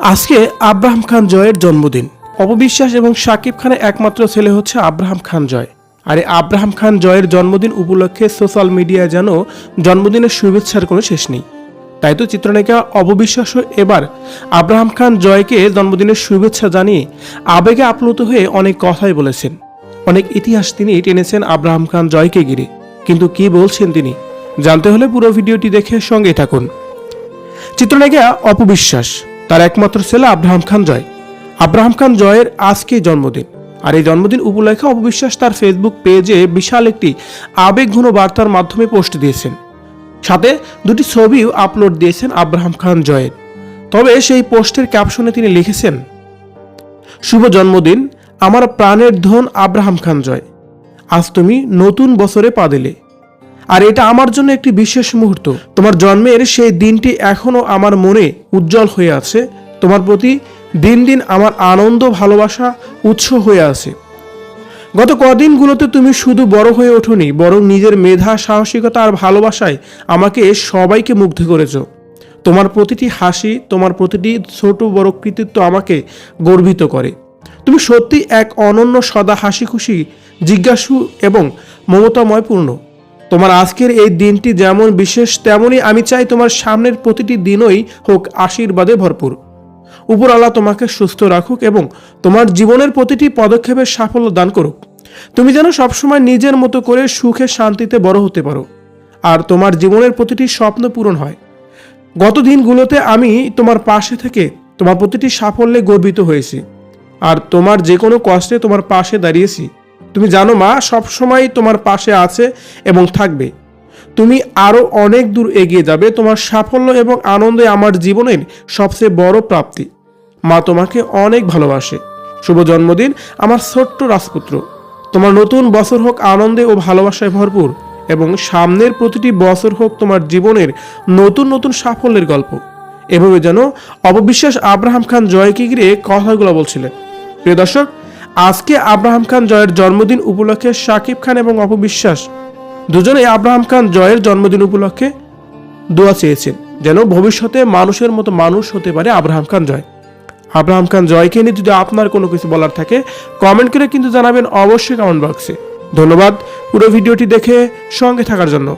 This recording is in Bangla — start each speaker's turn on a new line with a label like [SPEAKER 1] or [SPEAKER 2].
[SPEAKER 1] আজকে আব্রাহাম খান জয়ের জন্মদিন। অপবিশ্বাস এবং সাকিব খানের একমাত্র ছেলে হচ্ছে আব্রাহাম খান জয়। আর এই আব্রাহাম খান জয়ের জন্মদিন উপলক্ষে সোশ্যাল মিডিয়া যেন জন্মদিনের শুভেচ্ছার কোনো শেষ নেই। তাই তো চিত্রনায়িকা অববিশ্বাসও এবার আব্রাহাম খান জয়কে জন্মদিনের শুভেচ্ছা জানিয়ে আবেগে আপ্লুত হয়ে অনেক কথাই বলেছেন। অনেক ইতিহাস তিনি টেনেছেন আব্রাহাম খান জয়কে ঘিরে। কিন্তু কি বলছেন তিনি? জানতে হলে পুরো ভিডিওটি দেখে সঙ্গে থাকুন। চিত্রনায়িকা অপবিশ্বাস তার একমাত্র ছেলে আব্রাহাম খান জয়। আব্রাহাম খান জয়ের আজকে জন্মদিন। আর এই জন্মদিন উপলক্ষে অপবিশ্বাস তার ফেসবুক পেজে বিশাল একটি আবেগঘন বার্তার মাধ্যমে পোস্ট দিয়েছেন। সাথে দুটি ছবিও আপলোড দিয়েছেন আব্রাহাম খান জয়ের। তবে সেই পোস্টের ক্যাপশনে তিনি লিখেছেন, শুভ জন্মদিন আমার প্রাণের ধন আব্রাহাম খান জয়। আজ তুমি নতুন বছরে পা দিলে। আর এটা আমার জন্য একটি বিশেষ মুহূর্ত। তোমার জন্মের সেই দিনটি এখনও আমার মনে উজ্জ্বল হয়ে আছে। তোমার প্রতি দিন দিন আমার আনন্দ, ভালোবাসা উৎস হয়ে আছে। গত কদিনগুলোতে তুমি শুধু বড় হয়ে ওঠোনি, বরং নিজের মেধা, সাহসিকতা আর ভালোবাসায় আমাকে সবাইকে মুগ্ধ করেছ। তোমার প্রতিটি হাসি, তোমার প্রতিটি ছোট বড় কৃতিত্ব আমাকে গর্বিত করে। তুমি সত্যি এক অনন্য সদা হাসি খুশি জিজ্ঞাসু এবং মমতাময়পূর্ণ। তোমার আজকের এই দিনটি যেমন বিশেষ তেমনই আমি চাই তোমার সামনের প্রতিটি দিনই হোক আশীর্বাদে ভরপুর। উপর আল্লাহ তোমাকে সুস্থ রাখুক এবং তোমার জীবনের প্রতিটি পদক্ষেপের সাফল্য দান করুক। তুমি যেন সবসময় নিজের মতো করে সুখে শান্তিতে বড় হতে পারো। আর তোমার জীবনের প্রতিটি স্বপ্ন পূরণ হয়। গত দিনগুলোতে আমি তোমার পাশে থেকে তোমার প্রতিটি সাফল্যে গর্বিত হয়েছি। আর তোমার যে কোনো কষ্টে তোমার পাশে দাঁড়িয়েছি। তুমি জানো মা সবসময় তোমার পাশে আছে এবং থাকবে। তুমি আরও অনেক দূর এগিয়ে যাবে, তোমার সাফল্য এবং আনন্দে আমার জীবনের সবচেয়ে বড় প্রাপ্তি। মা তোমাকে অনেক ভালোবাসে। শুভ জন্মদিন, আমার ছোট্ট রাজপুত্র। তোমার নতুন বছর হোক আনন্দে ও ভালোবাসায় ভরপুর এবং সামনের প্রতিটি বছর হোক তোমার জীবনের নতুন নতুন সাফল্যের গল্প। এভাবে যেন অপবিশ্বাস আব্রাহাম খান জয়কে ঘিরে কথাগুলো বলছিলেন। প্রিয় দর্শক, আজকে আব্রাহাম খান জয়ের জন্মদিন উপলক্ষে শাকিব খান এবং অপবিশ্বাস দুজনেই আব্রাহাম খান জয়ের জন্মদিন উপলক্ষে দোয়া চেয়েছেন, যেন ভবিষ্যতে মানুষের মতো মানুষ হতে পারে আব্রাহাম খান জয়। আব্রাহাম খান জয়কে নিয়ে যদি আপনার কোনো কিছু বলার থাকে কমেন্ট করে কিন্তু জানাবেন অবশ্যই কমেন্ট বক্সে ধন্যবাদ, পুরো ভিডিওটি দেখে সঙ্গে থাকার জন্য।